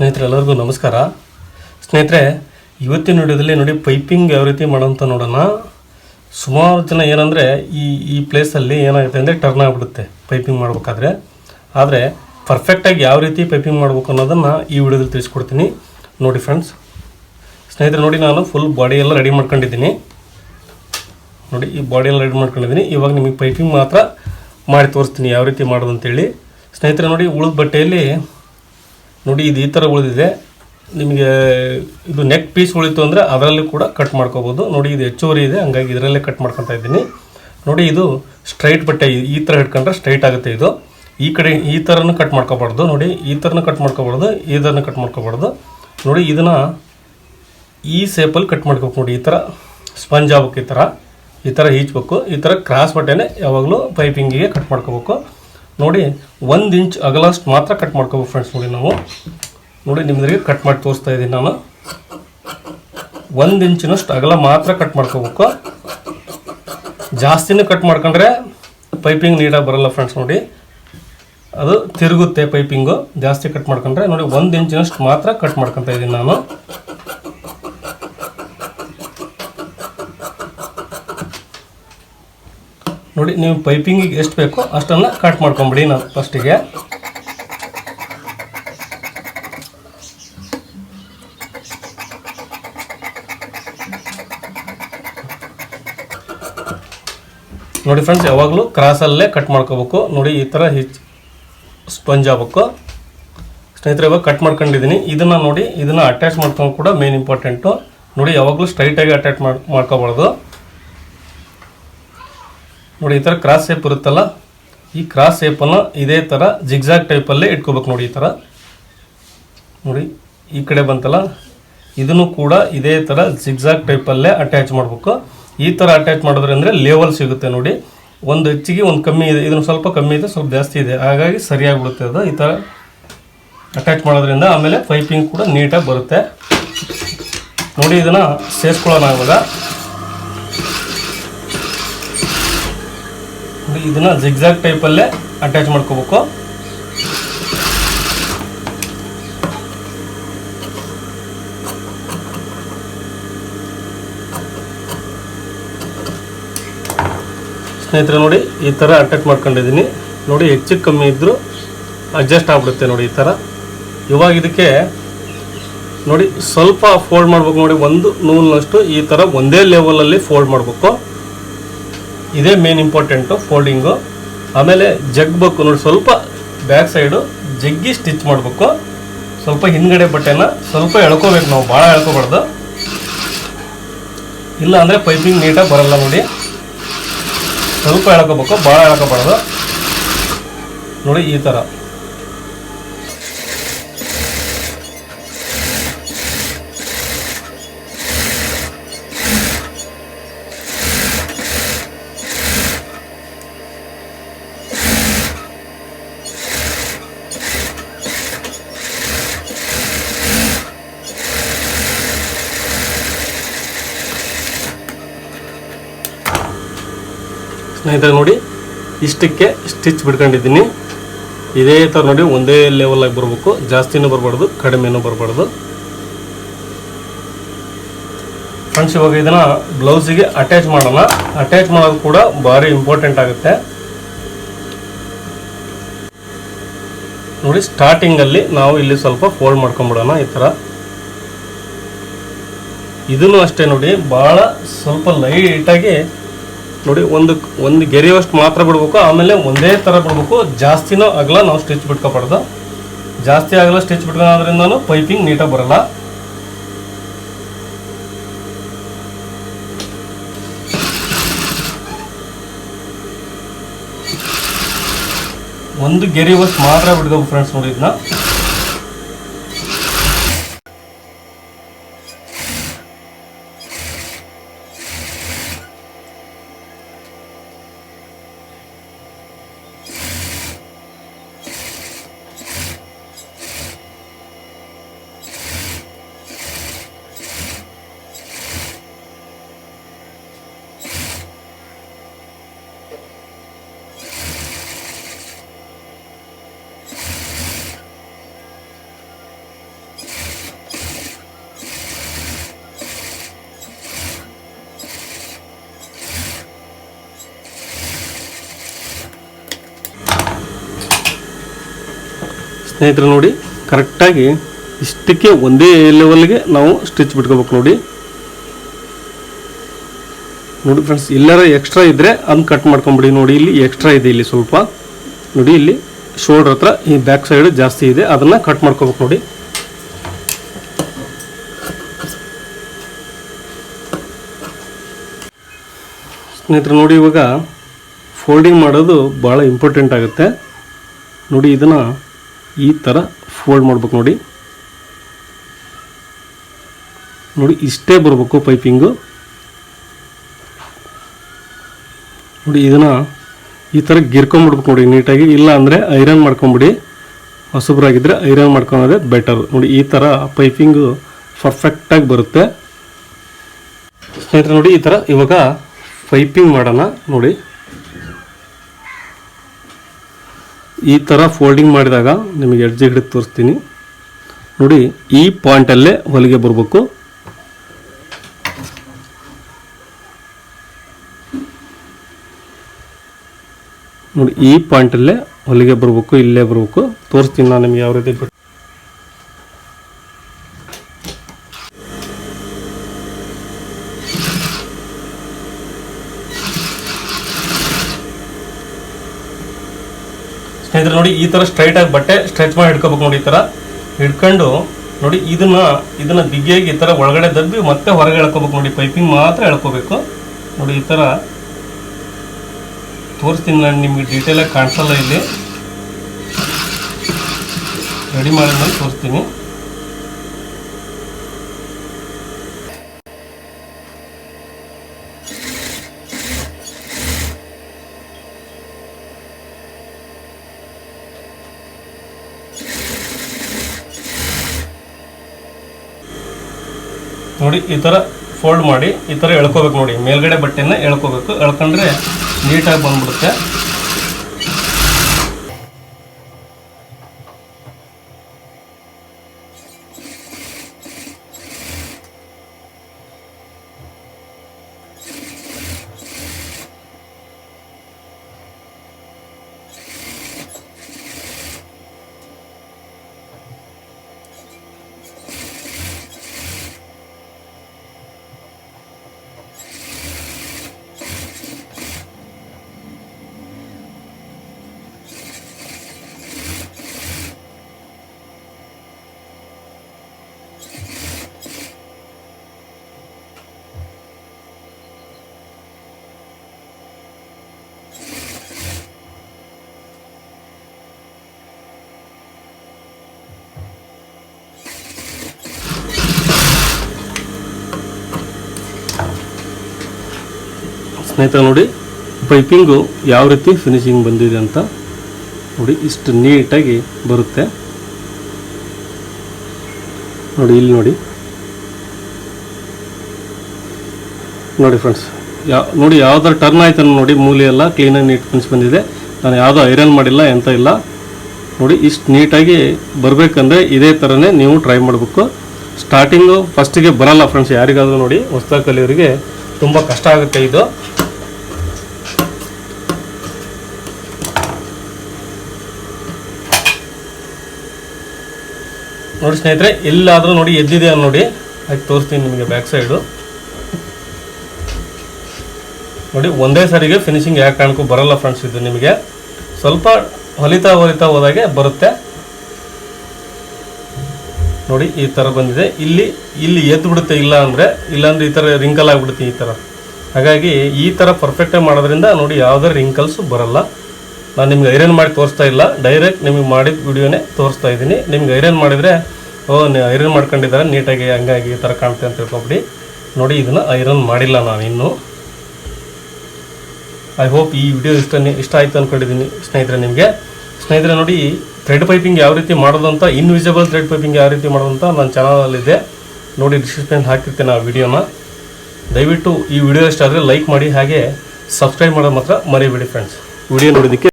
ಸ್ನೇಹಿತರೆ, ಎಲ್ಲರಿಗೂ ನಮಸ್ಕಾರ. ಸ್ನೇಹಿತರೆ, ಇವತ್ತಿನ ವಿಡಿಯೋದಲ್ಲಿ ನೋಡಿ ಪೈಪಿಂಗ್ ಯಾವ ರೀತಿ ಮಾಡೋಂತ ನೋಡೋಣ. ಸುಮಾರು ಜನ ಏನಂದರೆ ಈ ಈ ಪ್ಲೇಸಲ್ಲಿ ಏನಾಗುತ್ತೆ ಅಂದರೆ ಟರ್ನ್ ಆಗಿಬಿಡುತ್ತೆ ಪೈಪಿಂಗ್ ಮಾಡಬೇಕಾದ್ರೆ. ಆದರೆ ಪರ್ಫೆಕ್ಟಾಗಿ ಯಾವ ರೀತಿ ಪೈಪಿಂಗ್ ಮಾಡಬೇಕು ಅನ್ನೋದನ್ನು ಈ ವಿಡಿಯೋದಲ್ಲಿ ತಿಳಿಸ್ಕೊಡ್ತೀನಿ. ನೋಡಿ ಫ್ರೆಂಡ್ಸ್ ಸ್ನೇಹಿತರೆ, ನೋಡಿ ನಾನು ಫುಲ್ ಬಾಡಿ ಎಲ್ಲ ರೆಡಿ ಮಾಡ್ಕೊಂಡಿದ್ದೀನಿ. ನೋಡಿ, ಈ ಬಾಡಿ ರೆಡಿ ಮಾಡ್ಕೊಂಡಿದ್ದೀನಿ. ಇವಾಗ ನಿಮಗೆ ಪೈಪಿಂಗ್ ಮಾತ್ರ ಮಾಡಿ ತೋರಿಸ್ತೀನಿ ಯಾವ ರೀತಿ ಮಾಡೋದು ಅಂತೇಳಿ ಸ್ನೇಹಿತರೆ, ನೋಡಿ ಉಳಿದ ಬಟ್ಟೆಯಲ್ಲಿ ನೋಡಿ ಇದು ಈ ಥರ ಉಳಿದಿದೆ. ನಿಮಗೆ ಇದು ನೆಕ್ ಪೀಸ್ ಉಳಿತು ಅಂದರೆ ಅದರಲ್ಲೂ ಕೂಡ ಕಟ್ ಮಾಡ್ಕೋಬೋದು. ನೋಡಿ ಇದು ಹೆಚ್ಚುವರಿ ಇದೆ, ಹಂಗಾಗಿ ಇದರಲ್ಲೇ ಕಟ್ ಮಾಡ್ಕೊತಾ ಇದ್ದೀನಿ. ನೋಡಿ ಇದು ಸ್ಟ್ರೈಟ್ ಬಟ್ಟೆ, ಈ- ಥರ ಹಿಡ್ಕೊಂಡ್ರೆ ಸ್ಟ್ರೈಟ್ ಆಗುತ್ತೆ ಇದು. ಈ ಕಡೆ ಈ ಥರನೂ ಕಟ್ ಮಾಡ್ಕೋಬಾರ್ದು. ನೋಡಿ ಈ ಥರನೂ ಕಟ್ ಮಾಡ್ಕೋಬಾರ್ದು, ಈ ಥರನೂ ಕಟ್ ಮಾಡ್ಕೋಬಾರ್ದು. ನೋಡಿ ಇದನ್ನು ಈ ಸೇಪಲ್ಲಿ ಕಟ್ ಮಾಡ್ಕೋಬೇಕು ನೋಡಿ ಈ ಥರ ಸ್ಪಂಜ್ ಆಗ್ಬೇಕು ಈ ಥರ ಈ ಥರ ಈಚ್ಬೇಕು ಈ ಥರ ಕ್ರಾಸ್ ಬಟ್ಟೆನೇ ಯಾವಾಗಲೂ ಪೈಪಿಂಗಿಗೆ ಕಟ್ ಮಾಡ್ಕೋಬೇಕು. ನೋಡಿ, ಒಂದು ಇಂಚ್ ಅಗಲಷ್ಟು ಮಾತ್ರ ಕಟ್ ಮಾಡ್ಕೋಬೇಕು ಫ್ರೆಂಡ್ಸ್ ನೋಡಿ ನಾವು. ನೋಡಿ ನಿಮ್ಮದ್ರಿಗೆ ಕಟ್ ಮಾಡಿ ತೋರಿಸ್ತಾ ಇದ್ದೀನಿ ನಾನು. ಒಂದು ಇಂಚಿನಷ್ಟು ಅಗಲ ಮಾತ್ರ ಕಟ್ ಮಾಡ್ಕೋಬೇಕು. ಜಾಸ್ತಿನೂ ಕಟ್ ಮಾಡ್ಕೊಂಡ್ರೆ ಪೈಪಿಂಗ್ ನೀಟಾಗಿ ಬರಲ್ಲ ಫ್ರೆಂಡ್ಸ್ ನೋಡಿ. ಅದು ತಿರುಗುತ್ತೆ ಪೈಪಿಂಗು ಜಾಸ್ತಿ ಕಟ್ ಮಾಡ್ಕೊಂಡ್ರೆ ನೋಡಿ, ಒಂದು ಇಂಚಿನಷ್ಟು ಮಾತ್ರ ಕಟ್ ಮಾಡ್ಕೊತಾ ಇದ್ದೀನಿ ನಾನು. ನೋಡಿ, ನೀವು ಪೈಪಿಂಗಿಗೆ ಎಷ್ಟು ಬೇಕೋ ಅಷ್ಟನ್ನು ಕಟ್ ಮಾಡ್ಕೊಂಬಿಡಿ ನಾನು ಫಸ್ಟಿಗೆ ನೋಡಿ ಫ್ರೆಂಡ್ಸ್ ಯಾವಾಗಲೂ ಕ್ರಾಸಲ್ಲೇ ಕಟ್ ಮಾಡ್ಕೋಬೇಕು. ನೋಡಿ, ಈ ಥರ ಹಿಚ್ ಸ್ಪಂಜ್ ಆಗಬೇಕು. ಸ್ನೇಹಿತರೆ, ಇವಾಗ ಕಟ್ ಮಾಡ್ಕೊಂಡಿದ್ದೀನಿ. ಇದನ್ನು ನೋಡಿ, ಇದನ್ನು ಅಟ್ಯಾಚ್ ಮಾಡ್ಕೊಂಡು ಕೂಡ ಮೇನ್ ಇಂಪಾರ್ಟೆಂಟು ನೋಡಿ, ಯಾವಾಗಲೂ ಸ್ಟ್ರೈಟಾಗಿ ಅಟ್ಯಾಚ್ ಮಾಡಿ, ಮಾಡ್ಕೋಬಾರ್ದು. ನೋಡಿ, ಈ ಥರ ಕ್ರಾಸ್ ಶೇಪ್ ಇರುತ್ತಲ್ಲ, ಈ ಕ್ರಾಸ್ ಶೇಪನ್ನು ಇದೇ ಥರ ಜಿಗ್ಜಾಗ್ ಟೈಪಲ್ಲೇ ಇಟ್ಕೋಬೇಕು ನೋಡಿ, ಈ ಥರ ನೋಡಿ, ಈ ಕಡೆ ಬಂತಲ್ಲ, ಇದನ್ನು ಕೂಡ ಇದೇ ಥರ ಜಿಗ್ಜಾಗ್ ಟೈಪಲ್ಲೇ ಅಟ್ಯಾಚ್ ಮಾಡಬೇಕು. ಈ ಥರ ಅಟ್ಯಾಚ್ ಮಾಡಿದ್ರೆ ಅಂದರೆ ಲೇವಲ್ ಸಿಗುತ್ತೆ ನೋಡಿ. ಒಂದು ಹೆಚ್ಚಿಗೆ, ಒಂದು ಕಮ್ಮಿ ಇದೆ. ಇದನ್ನು ಸ್ವಲ್ಪ ಕಮ್ಮಿ ಇದೆ, ಸ್ವಲ್ಪ ಜಾಸ್ತಿ ಇದೆ. ಹಾಗಾಗಿ ಸರಿಯಾಗಿಬಿಡುತ್ತೆ ಅದು. ಈ ಥರ ಅಟ್ಯಾಚ್ ಮಾಡೋದ್ರಿಂದ ಆಮೇಲೆ ಪೈಪಿಂಗ್ ಕೂಡ ನೀಟಾಗಿ ಬರುತ್ತೆ. ನೋಡಿ, ಇದನ್ನು ಸೇರಿಸ್ಕೊಳ್ಳೋಣ ಇವಾಗ. ನೋಡಿ ಇದನ್ನ ಜಿಗ್ಜಾಗ್ ಟೈಪಲ್ಲೇ ಅಟ್ಯಾಚ್ ಮಾಡ್ಕೋಬೇಕು. ಸ್ನೇಹಿತರೆ ನೋಡಿ, ಈ ಥರ ಅಟ್ಯಾಚ್ ಮಾಡ್ಕೊಂಡಿದ್ದೀನಿ. ನೋಡಿ, ಹೆಚ್ಚು ಕಮ್ಮಿ ಇದ್ದರೂ ಅಡ್ಜಸ್ಟ್ ಆಗ್ಬಿಡುತ್ತೆ ನೋಡಿ ಈ ಥರ ಇವಾಗ ಇದಕ್ಕೆ ನೋಡಿ, ಸ್ವಲ್ಪ ಫೋಲ್ಡ್ ಮಾಡ್ಬೇಕು. ನೋಡಿ, ಒಂದು ನೂಲಿನಷ್ಟು ಈ ಥರ ಒಂದೇ ಲೆವೆಲಲ್ಲಿ ಫೋಲ್ಡ್ ಮಾಡಬೇಕು. ಇದೇ ಮೇನ್ ಇಂಪಾರ್ಟೆಂಟು ಫೋಲ್ಡಿಂಗು ಆಮೇಲೆ ಜಗ್ಬೇಕು ನೋಡಿ, ಸ್ವಲ್ಪ ಬ್ಯಾಕ್ ಸೈಡು ಜಗ್ಗಿ ಸ್ಟಿಚ್ ಮಾಡಬೇಕು. ಸ್ವಲ್ಪ ಹಿಂದ್ಗಡೆ ಬಟ್ಟೆನ ಸ್ವಲ್ಪ ಎಳ್ಕೋಬೇಕು ನಾವು ಭಾಳ ಎಳ್ಕೋಬಾರ್ದು. ಇಲ್ಲ ಅಂದರೆ ಪೈಪಿಂಗ್ ನೀಟಾಗಿ ಬರಲ್ಲ ನೋಡಿ. ಸ್ವಲ್ಪ ಎಳ್ಕೋಬೇಕು ಭಾಳ ಎಳ್ಕೋಬಾರ್ದು. ನೋಡಿ ಈ ಥರ ಸ್ನೇಹಿತರೆ ನೋಡಿ, ಇಷ್ಟಕ್ಕೆ ಸ್ಟಿಚ್ ಬಿಡ್ಕೊಂಡಿದ್ದೀನಿ ಇದೇ ಥರ ನೋಡಿ, ಒಂದೇ ಲೆವೆಲಾಗಿ ಬರಬೇಕು. ಜಾಸ್ತಿನೂ ಬರಬಾರ್ದು, ಕಡಿಮೆನೂ ಬರಬಾರ್ದು. ಫ್ರೆಂಡ್ಸ್, ಇವಾಗ ಇದನ್ನು ಬ್ಲೌಸಿಗೆ ಅಟ್ಯಾಚ್ ಮಾಡೋಣ. ಅಟ್ಯಾಚ್ ಮಾಡೋದು ಕೂಡ ಭಾರಿ ಇಂಪಾರ್ಟೆಂಟ್ ಆಗುತ್ತೆ. ನೋಡಿ ಸ್ಟಾರ್ಟಿಂಗಲ್ಲಿ ನಾವು ಇಲ್ಲಿ ಸ್ವಲ್ಪ ಫೋಲ್ಡ್ ಮಾಡ್ಕೊಂಬಿಡೋಣ, ಈ ಥರ ಇದನ್ನು ಅಷ್ಟೇ ನೋಡಿ ಭಾಳ ಸ್ವಲ್ಪ ಲೈಟಾಗಿ ನೋಡಿ, ಒಂದು ಒಂದು ಗೆರೆಯುವಷ್ಟು ಮಾತ್ರ ಬಿಡಬೇಕು, ಆಮೇಲೆ ಒಂದೇ ಥರ ಬಿಡಬೇಕು. ಜಾಸ್ತಿನೂ ಅಗಲ ನಾವು ಸ್ಟಿಚ್ ಬಿಟ್ಕೋಬಾರ್ದು. ಜಾಸ್ತಿ ಆಗಲ್ಲ ಸ್ಟಿಚ್ ನಾನು ಪೈಪಿಂಗ್ ನೀಟಾಗಿ ಬರಲ್ಲ. ಒಂದು ಗೆರೆಯುವಷ್ಟು ಮಾತ್ರ ಬಿಡ್ಕೋಬೇಕು ಫ್ರೆಂಡ್ಸ್ ನೋಡಿ ಇದನ್ನ ಸ್ನೇಹಿತರೆ ನೋಡಿ, ಕರೆಕ್ಟಾಗಿ ಇಷ್ಟಕ್ಕೆ ಒಂದೇ ಲೆವೆಲ್ಗೆ ನಾವು ಸ್ಟಿಚ್ ಬಿಟ್ಕೋಬೇಕು ನೋಡಿ. ನೋಡಿ ಫ್ರೆಂಡ್ಸ್ ಎಲ್ಲರ ಎಕ್ಸ್ಟ್ರಾ ಇದ್ದರೆ ಅದನ್ನ ಕಟ್ ಮಾಡ್ಕೊಂಬಿಡಿ ನೋಡಿ, ಇಲ್ಲಿ ಎಕ್ಸ್ಟ್ರಾ ಇದೆ ಇಲ್ಲಿ ಸ್ವಲ್ಪ. ನೋಡಿ ಇಲ್ಲಿ ಶೋಲ್ಡ್ರ್ ಹತ್ರ ಈ ಬ್ಯಾಕ್ ಸೈಡ್ ಜಾಸ್ತಿ ಇದೆ, ಅದನ್ನು ಕಟ್ ಮಾಡ್ಕೋಬೇಕು ನೋಡಿ. ಸ್ನೇಹಿತರೆ ನೋಡಿ, ಇವಾಗ ಫೋಲ್ಡಿಂಗ್ ಮಾಡೋದು ಭಾಳ ಇಂಪಾರ್ಟೆಂಟ್ ಆಗುತ್ತೆ. ನೋಡಿ, ಇದನ್ನು ಈ ಥರ ಫೋಲ್ಡ್ ಮಾಡ್ಬೇಕು ನೋಡಿ. ನೋಡಿ, ಇಷ್ಟೇ ಬರಬೇಕು ಪೈಪಿಂಗು ನೋಡಿ, ಇದನ್ನು ಈ ಥರ ಗಿರ್ಕೊಂಬಿಡ್ಬೇಕು ನೋಡಿ, ನೀಟಾಗಿ. ಇಲ್ಲ ಅಂದರೆ ಐರನ್ ಮಾಡ್ಕೊಂಬಿಡಿ. ಹೊಸಬ್ರಾಗಿದ್ದರೆ ಐರನ್ ಮಾಡ್ಕೊಳೋದೇ ಬೆಟರ್ ನೋಡಿ, ಈ ಥರ ಪೈಪಿಂಗು ಪರ್ಫೆಕ್ಟಾಗಿ ಬರುತ್ತೆ. ಸ್ನೇಹಿತರೆ, ನೋಡಿ, ಈ ಥರ ಇವಾಗ ಪೈಪಿಂಗ್ ಮಾಡೋಣ. ನೋಡಿ. ಈ ಥರ ಫೋಲ್ಡಿಂಗ್ ಮಾಡಿದಾಗ ನಿಮಗೆ ಎಡ್ಜಿ ಹಿಡಿದು ತೋರಿಸ್ತೀನಿ. ನೋಡಿ, ಈ ಪಾಯಿಂಟಲ್ಲೇ ಹೊಲಿಗೆ ಬರಬೇಕು. ನೋಡಿ, ಈ ಪಾಯಿಂಟಲ್ಲೇ ಹೊಲಿಗೆ ಬರಬೇಕು, ಇಲ್ಲೇ ಬರಬೇಕು. ತೋರಿಸ್ತೀನಿ ನಾನು ನಿಮ್ಗೆ ಯಾವ ರೀತಿ ಸ್ನೇಹಿತರೆ, ನೋಡಿ, ಈ ಥರ ಸ್ಟ್ರೈಟ್ ಆಗಿ ಬಟ್ಟೆ ಸ್ಟ್ರೆಚ್ ಮಾಡಿ ಹಿಡ್ಕೋಬೇಕು ನೋಡಿ ಈ ಥರ ಹಿಡ್ಕೊಂಡು, ನೋಡಿ, ಇದನ್ನ ಇದನ್ನ ಬಿಗಿಯಾಗಿ ಈ ಥರ ಒಳಗಡೆ ದಬ್ಬಿ ಮತ್ತೆ ಹೊರಗೆ ಎಳ್ಕೋಬೇಕು ನೋಡಿ. ಪೈಪಿಂಗ್ ಮಾತ್ರ ಎಳ್ಕೋಬೇಕು. ನೋಡಿ, ಈ ಥರ ತೋರಿಸ್ತೀನಿ ನಾನು ನಿಮಗೆ ಡೀಟೇಲಾಗಿ ಕಾಣಿಸಲ್ಲ ಇಲ್ಲಿ. ರೆಡಿ ಮಾಡಿದ್ಮೇಲೆ ತೋರಿಸ್ತೀನಿ. ನೋಡಿ, ಈ ಥರ ಫೋಲ್ಡ್ ಮಾಡಿ, ಈ ಥರ ಎಳ್ಕೋಬೇಕು ನೋಡಿ. ಮೇಲ್ಗಡೆ ಬಟ್ಟೆನ ಎಳ್ಕೋಬೇಕು. ಎಳ್ಕೊಂಡ್ರೆ ನೀಟಾಗಿ ಬಂದ್ಬಿಡುತ್ತೆ. ಸ್ನೇಹಿತರೆ ನೋಡಿ ಪೈಪಿಂಗು ಯಾವ ರೀತಿ ಫಿನಿಶಿಂಗ್ ಬಂದಿದೆ ಅಂತ ನೋಡಿ, ಇಷ್ಟು ನೀಟಾಗಿ ಬರುತ್ತೆ. ನೋಡಿ, ಇಲ್ಲಿ ನೋಡಿ. ನೋಡಿ ಫ್ರೆಂಡ್ಸ್ ಯಾ, ನೋಡಿ ಯಾವ್ದಾರು ಟರ್ನ್ ಆಯ್ತು ನೋಡಿ ಮೂಲೆಯೆಲ್ಲ ಎಲ್ಲ ಕ್ಲೀನಾಗಿ ನೀಟ್ ಫಿನಿಶ್ ಬಂದಿದೆ. ನಾನು ಯಾವುದೋ ಐರನ್ ಮಾಡಿಲ್ಲ, ಎಂತ ಇಲ್ಲ. ನೋಡಿ, ಇಷ್ಟು ನೀಟಾಗಿ ಬರಬೇಕಂದ್ರೆ ಇದೇ ಥರನೇ ನೀವು ಟ್ರೈ ಮಾಡಬೇಕು. ಸ್ಟಾರ್ಟಿಂಗು ಫಸ್ಟಿಗೆ ಬರಲ್ಲ ಫ್ರೆಂಡ್ಸ್ ಯಾರಿಗಾದರೂ ನೋಡಿ, ಹೊಸ್ದಾಗಿ ಕಲಿಯೋರಿಗೆ ತುಂಬ ಕಷ್ಟ ಆಗುತ್ತೆ ಇದು. ನೋಡಿ ಸ್ನೇಹಿತರೆ, ಎಲ್ಲಾದರೂ ನೋಡಿ ಎದ್ದಿದೆ ನೋಡಿ. ಆಯ್ತು, ತೋರಿಸ್ತೀನಿ ನಿಮಗೆ ಬ್ಯಾಕ್ ಸೈಡು ನೋಡಿ, ಒಂದೇ ಸಾರಿಗೆ ಫಿನಿಶಿಂಗ್ ಯಾಕೆ ಕಾಣಕ್ಕೂ ಬರಲ್ಲ ಫ್ರೆಂಡ್ಸ್ ಇದು ನಿಮಗೆ. ಸ್ವಲ್ಪ ಹೊಲಿತಾ ಹೊಲಿತಾ ಹೋದಾಗೆ ಬರುತ್ತೆ. ನೋಡಿ, ಈ ಥರ ಬಂದಿದೆ. ಇಲ್ಲಿ ಇಲ್ಲಿ ಎದ್ದು ಬಿಡುತ್ತೆ, ಇಲ್ಲ ಅಂದರೆ, ಇಲ್ಲಾಂದರೆ ಈ ಥರ ರಿಂಕಲ್ ಆಗಿಬಿಡುತ್ತೆ ಈ ಥರ ಹಾಗಾಗಿ ಈ ಥರ ಪರ್ಫೆಕ್ಟಾಗಿ ಮಾಡೋದ್ರಿಂದ ನೋಡಿ ಯಾವುದೇ ರಿಂಕಲ್ಸು ಬರಲ್ಲ. ನಾನು ನಿಮ್ಗೆ ಐರನ್ ಮಾಡಿ ತೋರಿಸ್ತಾ ಇಲ್ಲ. ಡೈರೆಕ್ಟ್ ನಿಮಗೆ ಮಾಡಿದ ವಿಡಿಯೋನೇ ತೋರಿಸ್ತಾ ಇದ್ದೀನಿ. ನಿಮ್ಗೆ ಐರನ್ ಮಾಡಿದರೆ, ಓ ಐರನ್ ಮಾಡ್ಕೊಂಡಿದ್ದಾರೆ, ನೀಟಾಗಿ ಹಂಗಾಗಿ ಈ ಥರ ಕಾಣುತ್ತೆ ಅಂತ ತಿಳ್ಕೊಬಿಡಿ. ನೋಡಿ, ಇದನ್ನು ಐರನ್ ಮಾಡಿಲ್ಲ ನಾನು ಇನ್ನೂ. ಐ ಹೋಪ್ ಈ ವಿಡಿಯೋ ಇಷ್ಟ ಇಷ್ಟ ಆಯಿತು ಅಂದ್ಕೊಂಡಿದ್ದೀನಿ ಸ್ನೇಹಿತರೆ ನಿಮಗೆ. ಸ್ನೇಹಿತರೆ ನೋಡಿ ಥ್ರೆಡ್ ಪೈಪಿಂಗ್ ಯಾವ ರೀತಿ ಮಾಡೋದು ಅಂತ ಇನ್ವಿಸಿಬಲ್ ಥ್ರೆಡ್ ಪೈಪಿಂಗ್ ಯಾವ ರೀತಿ ಮಾಡೋದು ಅಂತ ನನ್ನ ಚಾನಲಲ್ಲಿದೆ ನೋಡಿ ಡಿಸ್ಕ್ರಿಪ್ಷನ್ ಹಾಕಿರ್ತೀನಿ ಆ ವಿಡಿಯೋನ ದಯವಿಟ್ಟು ಈ ವಿಡಿಯೋ ಇಷ್ಟ ಆದರೆ ಲೈಕ್ ಮಾಡಿ, ಹಾಗೆ ಸಬ್ಸ್ಕ್ರೈಬ್ ಮಾಡೋದು ಮಾತ್ರ ಮರಿಬೇಡಿ ಫ್ರೆಂಡ್ಸ್ ವಿಡಿಯೋ ನೋಡೋದಕ್ಕೆ